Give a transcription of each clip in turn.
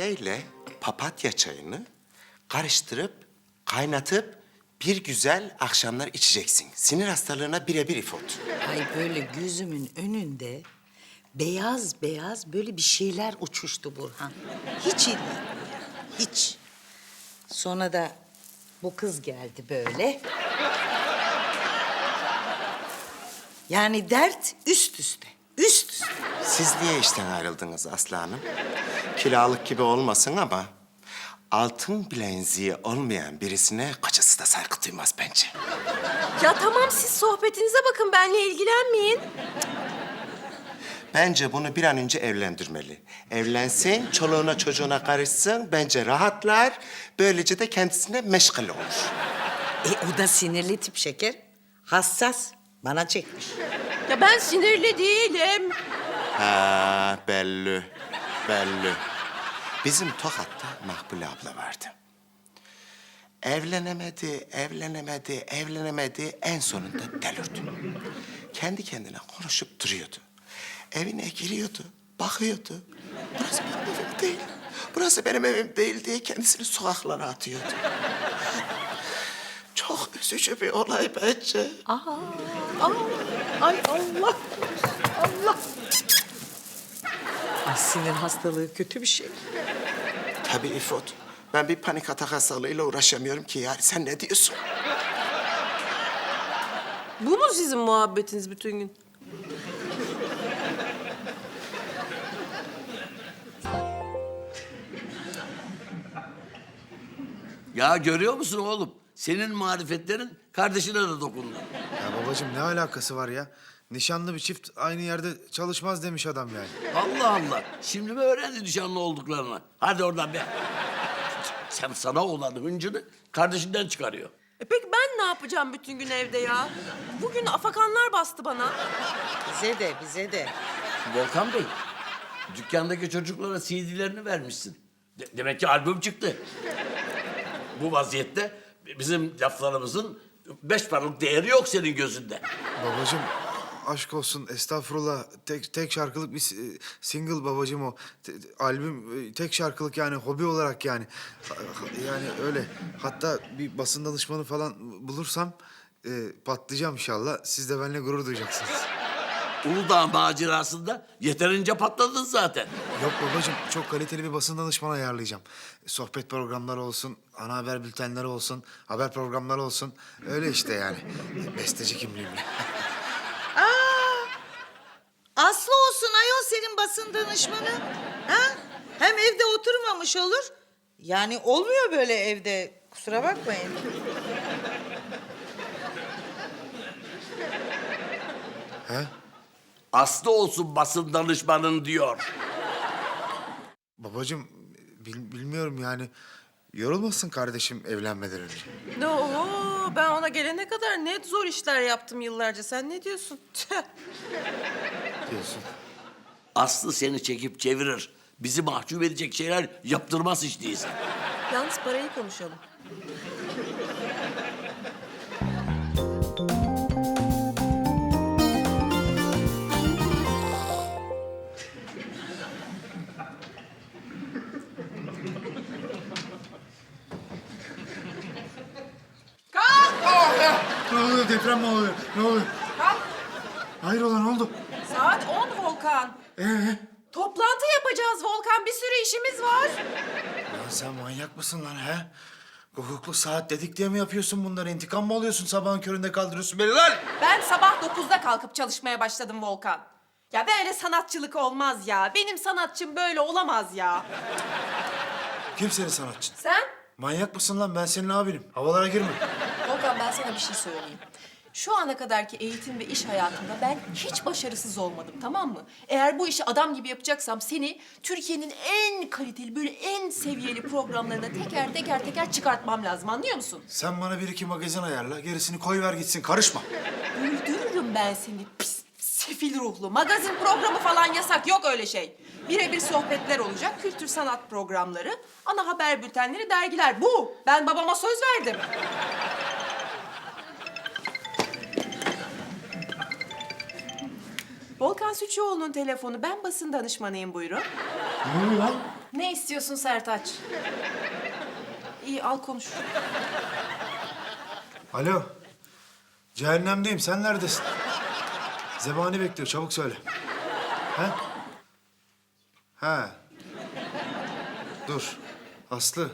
sirkeyle papatya çayını karıştırıp kaynatıp bir güzel akşamlar içeceksin. Sinir hastalığına birebir ifot. Ay böyle gözümün önünde beyaz beyaz böyle bir şeyler uçuştu Burhan. Hiç iyi değil hiç. Sonra da bu kız geldi böyle. Yani dert üst üste, üst üste. Siz niye işten ayrıldınız Aslı Hanım? Kiralık gibi olmasın ama altın bileziği olmayan birisine kocası da saygı duymaz bence. Ya tamam siz sohbetinize bakın benle ilgilenmeyin. Bence bunu bir an önce evlendirmeli. Evlensin, çoluğuna çocuğuna karışsın, bence rahatlar. Böylece de kendisine meşgul olur. E o da sinirli tip şeker. Hassas. Bana çekmiş. Ya ben sinirli değilim. Ha belli, belli. Bizim Tokat'ta Makbule abla vardı. Evlenemedi, evlenemedi, evlenemedi. En sonunda delirdi. Kendi kendine konuşup duruyordu. Evine giriyordu, bakıyordu. Burası benim evim değil. Burası benim evim değil diye kendisini sokaklara atıyordu. Çok üzücü bir olay bence. Aa, ay Allah. Allah. Ay sinir hastalığı kötü bir şey. Tabii İfot. Ben bir panik atak hastalığıyla uğraşamıyorum ki yani. Sen ne diyorsun? Bu mu sizin muhabbetiniz bütün gün? Ya görüyor musun oğlum? Senin marifetlerin kardeşine de dokundu. Ya babacığım ne alakası var ya? Nişanlı bir çift aynı yerde çalışmaz demiş adam yani. Allah Allah. Şimdi mi öğrendi nişanlı olduklarını? Hadi oradan be. Sen sana olan hıncını kardeşinden çıkarıyor. E peki ben ne yapacağım bütün gün evde ya? Bugün afakanlar bastı bana. Bize de, bize de. Volkan Bey, dükkandaki çocuklara CD'lerini vermişsin. De- demek ki albüm çıktı. Bu vaziyette bizim laflarımızın beş paralık değeri yok senin gözünde. Babacığım aşk olsun estağfurullah tek tek şarkılık bir si- single babacığım o. Te- albüm e, tek şarkılık yani hobi olarak yani. Yani öyle. Hatta bir basın danışmanı falan bulursam e, patlayacağım inşallah. Siz de benimle gurur duyacaksınız. Uludağ macerasında yeterince patladın zaten. Yok babacığım çok kaliteli bir basın danışmanı ayarlayacağım. Sohbet programları olsun, ana haber bültenleri olsun, haber programları olsun. Öyle işte yani. Besteci kimliğimle. Aslı olsun basın danışmanı. Ha? Hem evde oturmamış olur. Yani olmuyor böyle evde. Kusura bakmayın. He? Aslı olsun basın danışmanın diyor. Babacığım bil- bilmiyorum yani. Yorulmasın kardeşim evlenmeden önce. No, ben ona gelene kadar ne zor işler yaptım yıllarca. Sen ne diyorsun? Tüh. Diyorsun. Aslı seni çekip çevirir. Bizi mahcup edecek şeyler yaptırmaz hiç değilse. Yalnız parayı konuşalım. Ne oluyor deprem mi oluyor? Ne oluyor? Hayrola ne oldu? Saat 10 Volkan. Ee? Toplantı yapacağız Volkan. Bir sürü işimiz var. Lan sen manyak mısın lan he? Hukuklu saat dedik diye mi yapıyorsun bunları? İntikam mı alıyorsun sabahın köründe kaldırıyorsun beni lan? Ben sabah 9'da kalkıp çalışmaya başladım Volkan. Ya böyle sanatçılık olmaz ya. Benim sanatçım böyle olamaz ya. Kim senin sanatçın? Sen? Manyak mısın lan? Ben senin abinim. Havalara girme. Volkan ben sana bir şey söyleyeyim. Şu ana kadarki eğitim ve iş hayatımda ben hiç başarısız olmadım tamam mı? Eğer bu işi adam gibi yapacaksam seni Türkiye'nin en kaliteli böyle en seviyeli programlarına teker teker teker çıkartmam lazım anlıyor musun? Sen bana bir iki magazin ayarla. Gerisini koy ver gitsin. Karışma. Öldürürüm ben seni pis sefil ruhlu. Magazin programı falan yasak yok öyle şey. Birebir sohbetler olacak, kültür sanat programları, ana haber bültenleri, dergiler. Bu. Ben babama söz verdim. Volkan Süçüoğlu'nun telefonu. Ben basın danışmanıyım buyurun. Ne oluyor lan? Ne istiyorsun Sertaç? İyi al konuş. Alo. Cehennemdeyim. Sen neredesin? Zebani bekliyor. Çabuk söyle. He? He. Dur. Aslı.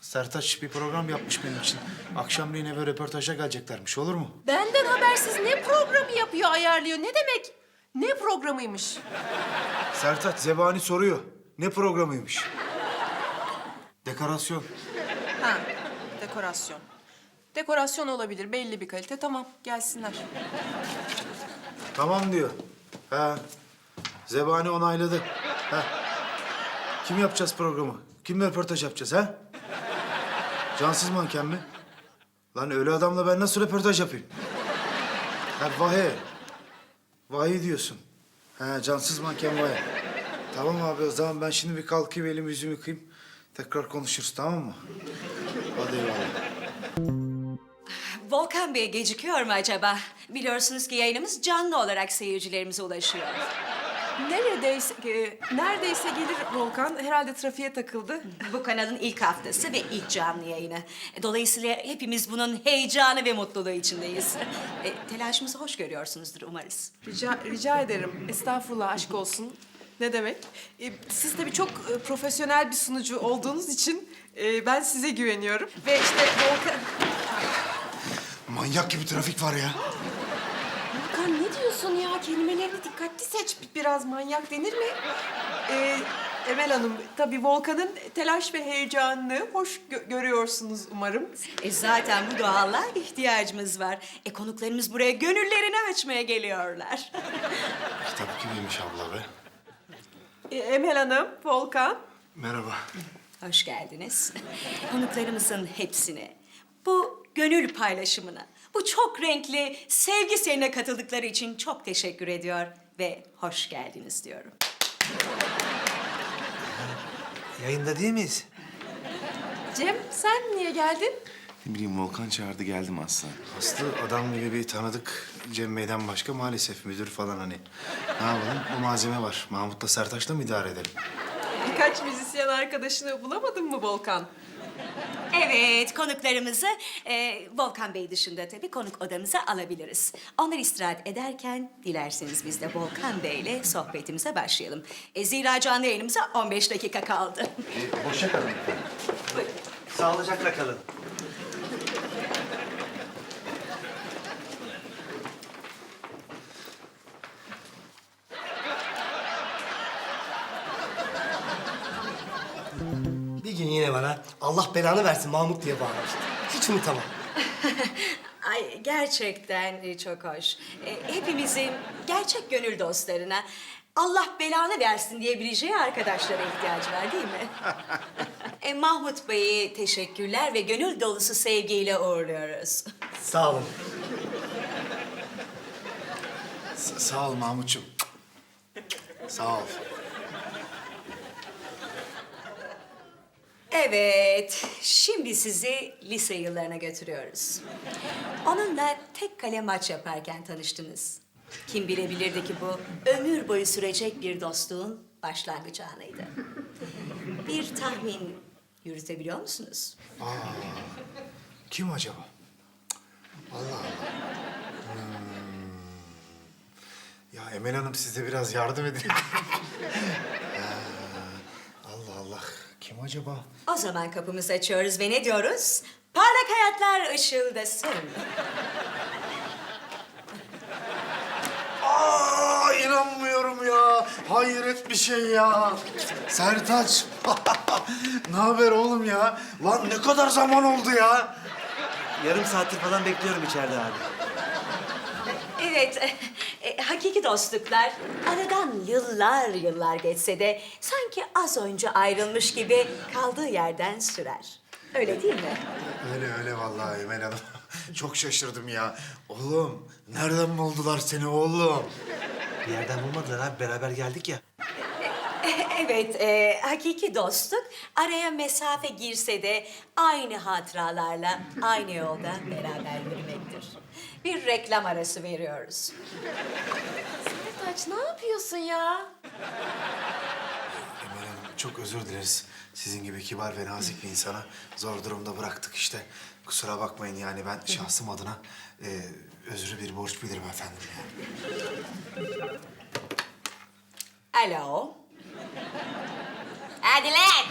Sertaç bir program yapmış benim için. Akşamleyin eve röportaja geleceklermiş. Olur mu? Benden habersiz ne programı yapıyor, ayarlıyor? Ne demek? Ne programıymış? Sertaç Zebani soruyor. Ne programıymış? Dekorasyon. Ha, dekorasyon. Dekorasyon olabilir, belli bir kalite. Tamam, gelsinler. Tamam diyor. He. Zebani onayladı. He. Kim yapacağız programı? Kimle röportaj yapacağız ha? Cansız manken mi? Lan öyle adamla ben nasıl röportaj yapayım? Ha vahe. Vahiy diyorsun. Ha cansız manken vahe. Tamam abi o zaman ben şimdi bir kalkayım elimi yüzümü yıkayayım. Tekrar konuşuruz tamam mı? Hadi eyvallah. Volkan Bey gecikiyor mu acaba? Biliyorsunuz ki yayınımız canlı olarak seyircilerimize ulaşıyor. Neredeyse, e, neredeyse gelir Volkan. Herhalde trafiğe takıldı. Bu kanalın ilk haftası ve ilk canlı yayını. Dolayısıyla hepimiz bunun heyecanı ve mutluluğu içindeyiz. E, telaşımızı hoş görüyorsunuzdur umarız. Rica, rica ederim. Estağfurullah, aşk olsun. Ne demek? E, siz tabii çok e, profesyonel bir sunucu olduğunuz için e, ben size güveniyorum. Ve işte Volkan... Manyak gibi trafik var ya. Diyorsun ya? Kelimelerini dikkatli seç. Biraz manyak denir mi? Ee, Emel Hanım, tabii Volkan'ın telaş ve heyecanını hoş gö- görüyorsunuz umarım. E, zaten bu doğallığa ihtiyacımız var. E, konuklarımız buraya gönüllerini açmaya geliyorlar. Kitap gibiymiş abla be. Ee, Emel Hanım, Volkan. Merhaba. Hoş geldiniz. Konuklarımızın hepsine, bu gönül paylaşımına, bu çok renkli sevgi serine katıldıkları için çok teşekkür ediyor ve hoş geldiniz diyorum. Yayında değil miyiz? Cem, sen niye geldin? Ne bileyim Volkan çağırdı geldim aslan. Aslı adam gibi bir tanıdık Cem Bey'den başka maalesef müdür falan hani. Ne yapalım? Bu malzeme var. Mahmut'la Sertaç'la mı idare edelim? Birkaç müzisyen arkadaşını bulamadın mı Volkan? Evet, konuklarımızı e, Volkan Bey dışında tabii konuk odamıza alabiliriz. Onlar istirahat ederken dilerseniz biz de Volkan Bey ile sohbetimize başlayalım. E, zira canlı yayınımıza 15 dakika kaldı. boşa kalın. Sağlıcakla kalın. Bir gün yine bana Allah belanı versin Mahmut diye bağırmıştı. Hiç unutamam. Ay gerçekten çok hoş. E, hepimizin gerçek gönül dostlarına Allah belanı versin diyebileceği arkadaşlara ihtiyacı var değil mi? e, Mahmut Bey'i teşekkürler ve gönül dolusu sevgiyle uğurluyoruz. Sağ olun. S- sağ ol Mahmut'cum. Sağ ol. Evet, şimdi sizi lise yıllarına götürüyoruz. Onunla tek kale maç yaparken tanıştınız. Kim bilebilirdi ki bu ömür boyu sürecek bir dostluğun başlangıç anıydı. Bir tahmin yürütebiliyor musunuz? Kim acaba? Allah Allah. Hmm. Ya Emel Hanım siz de biraz yardım edin. Ha, Allah Allah. Kim acaba? O zaman kapımızı açıyoruz ve ne diyoruz? Parlak hayatlar ışıldasın. Aa inanmıyorum ya. Hayret bir şey ya. Sertaç. ne haber oğlum ya? Lan ne kadar zaman oldu ya? Yarım saattir falan bekliyorum içeride abi. Evet, e, hakiki dostluklar aradan yıllar yıllar geçse de sanki az önce ayrılmış gibi kaldığı yerden sürer. Öyle değil mi? Öyle öyle vallahi Emel Hanım. Çok şaşırdım ya. Oğlum nereden buldular seni oğlum? Bir yerden bulmadılar abi beraber geldik ya. Evet, e, hakiki dostluk araya mesafe girse de aynı hatıralarla aynı yolda beraber yürümektir. Bir reklam arası veriyoruz. Sertaç ne yapıyorsun ya? Emel Hanım çok özür dileriz. Sizin gibi kibar ve nazik bir insana zor durumda bıraktık işte. Kusura bakmayın yani ben şahsım adına e, özrü bir borç bilirim efendim yani. Alo. Hadi lan.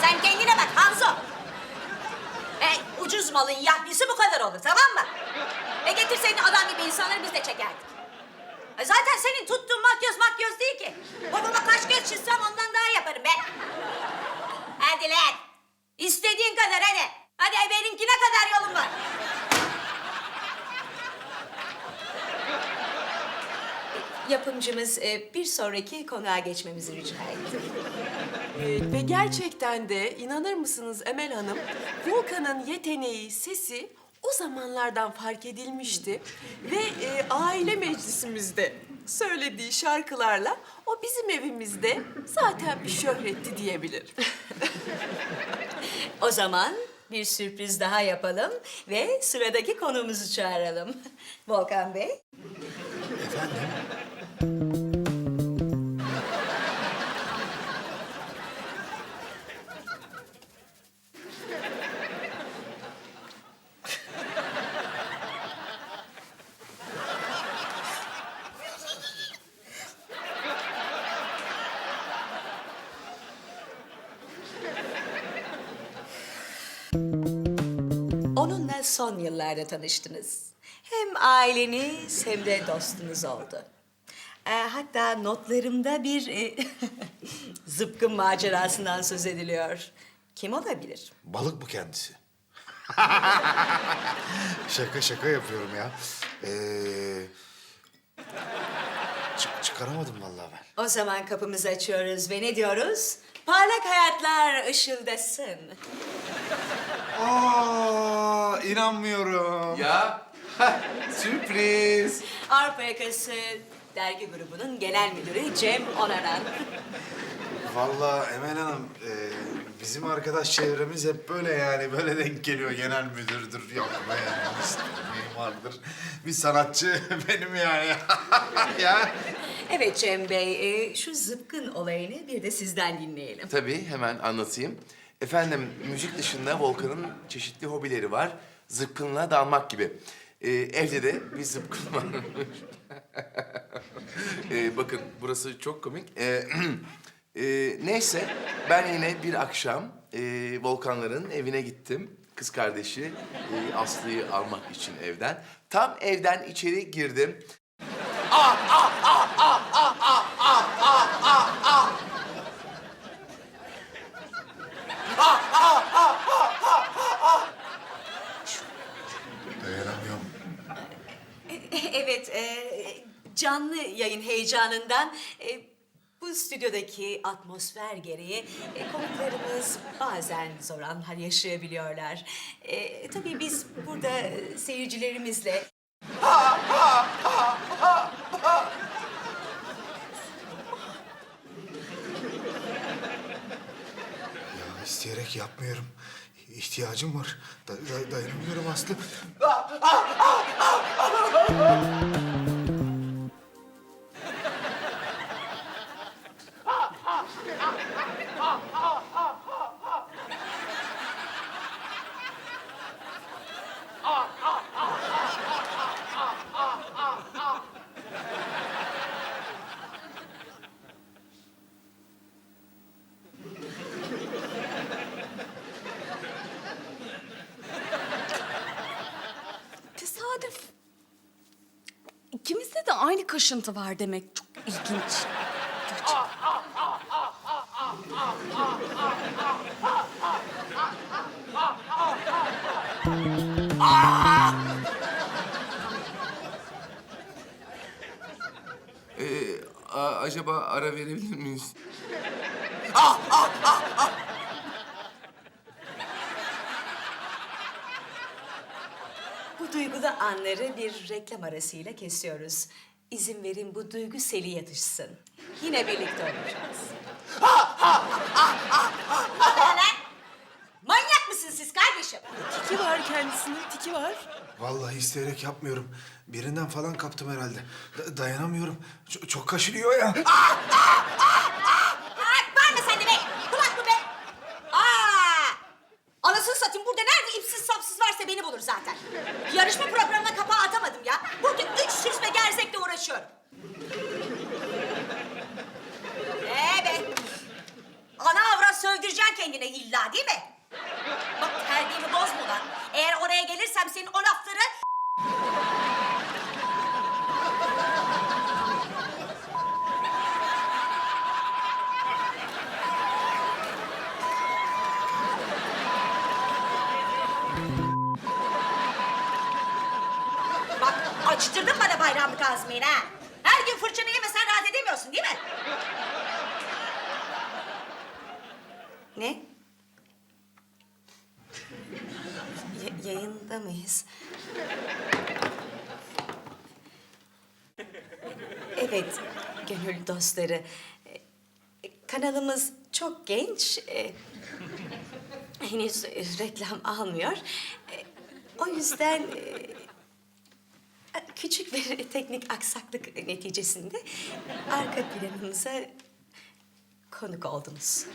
Sen kendine bak Hanzo. Ucuz malın yahnisi bu kadar olur tamam mı? E getirseydin adam gibi insanları biz de çekerdik. E zaten senin tuttuğun makyöz makyöz değil ki. Babama kaç göz çizsem ondan daha yaparım be. Hadi lan. İstediğin kadar hadi. Hadi e, benimkine kadar yolun var. Yapımcımız e, bir sonraki konuğa geçmemizi rica etti. Ee, ve gerçekten de inanır mısınız Emel Hanım, Volkan'ın yeteneği, sesi o zamanlardan fark edilmişti. Ve e, aile meclisimizde söylediği şarkılarla o bizim evimizde zaten bir şöhretti diyebilirim. O zaman bir sürpriz daha yapalım ve sıradaki konuğumuzu çağıralım. Volkan Bey. Efendim? Onunla son yıllarda tanıştınız. Hem aileniz hem de dostunuz oldu. Ee, hatta notlarımda bir e, zıpkın macerasından söz ediliyor. Kim olabilir? Balık bu kendisi. şaka şaka yapıyorum ya. Ee, çı- çıkaramadım vallahi ben. O zaman kapımızı açıyoruz ve ne diyoruz? Parlak hayatlar ışıldasın. Aa, inanmıyorum. Ya sürpriz. Arpa Yakası dergi grubunun genel müdürü Cem Onaran. Vallahi Emel Hanım, e, bizim arkadaş çevremiz hep böyle yani. Böyle denk geliyor. Genel müdürdür, yok mühendistir, mimardır. Bir sanatçı benim yani. ya. Evet Cem Bey, e, şu zıpkın olayını bir de sizden dinleyelim. Tabii hemen anlatayım. Efendim müzik dışında Volkan'ın çeşitli hobileri var. Zıpkınla dalmak gibi. Ee, evde de bir zıpkın var. Ee, bakın burası çok komik. Ee, ee, neyse ben yine bir akşam e, Volkanların evine gittim. Kız kardeşi e, Aslı'yı almak için evden. Tam evden içeri girdim. Dayanamıyorum. Evet, e, canlı yayın heyecanından e, bu stüdyodaki atmosfer gereği e, konuklarımız bazen zor anlar yaşayabiliyorlar. E, tabii biz burada e, seyircilerimizle Ya isteyerek yapmıyorum. İhtiyacım var. Da- da- dayanamıyorum Aslı. Tesadüf. İkimizde de aynı kaşıntı var demek. Çok ilginç. Ee, a- acaba ara verebilir miyiz? bu duygulu anları bir reklam arasıyla kesiyoruz. İzin verin bu duygu seli yatışsın. Yine birlikte olacağız. Lan! Manyak mısın siz kardeşim? Tiki var kendisinin, tiki var. Vallahi isteyerek yapmıyorum. Birinden falan kaptım herhalde. Da- dayanamıyorum. Ç- çok kaşınıyor ya. Aa, var mı burada nerede ipsiz sapsız varsa beni bulur zaten. Yarışma programına kapağı atamadım ya. Burada üç süsme gerzekle uğraşıyorum. Evet. Ana avrat sövdüreceksin kendine illa değil mi? Bak terbiyemi bozma lan. Eğer oraya gelirsem senin o laf açtırdın bana bayramlık azmini ha. Her gün fırçanı yemesen rahat edemiyorsun değil mi? Ne? Ya- yayında mıyız? Evet, gönül dostları. E, Kanalımız çok genç. e, Henüz reklam almıyor. E, O yüzden küçük bir teknik aksaklık neticesinde arka planımıza konuk oldunuz.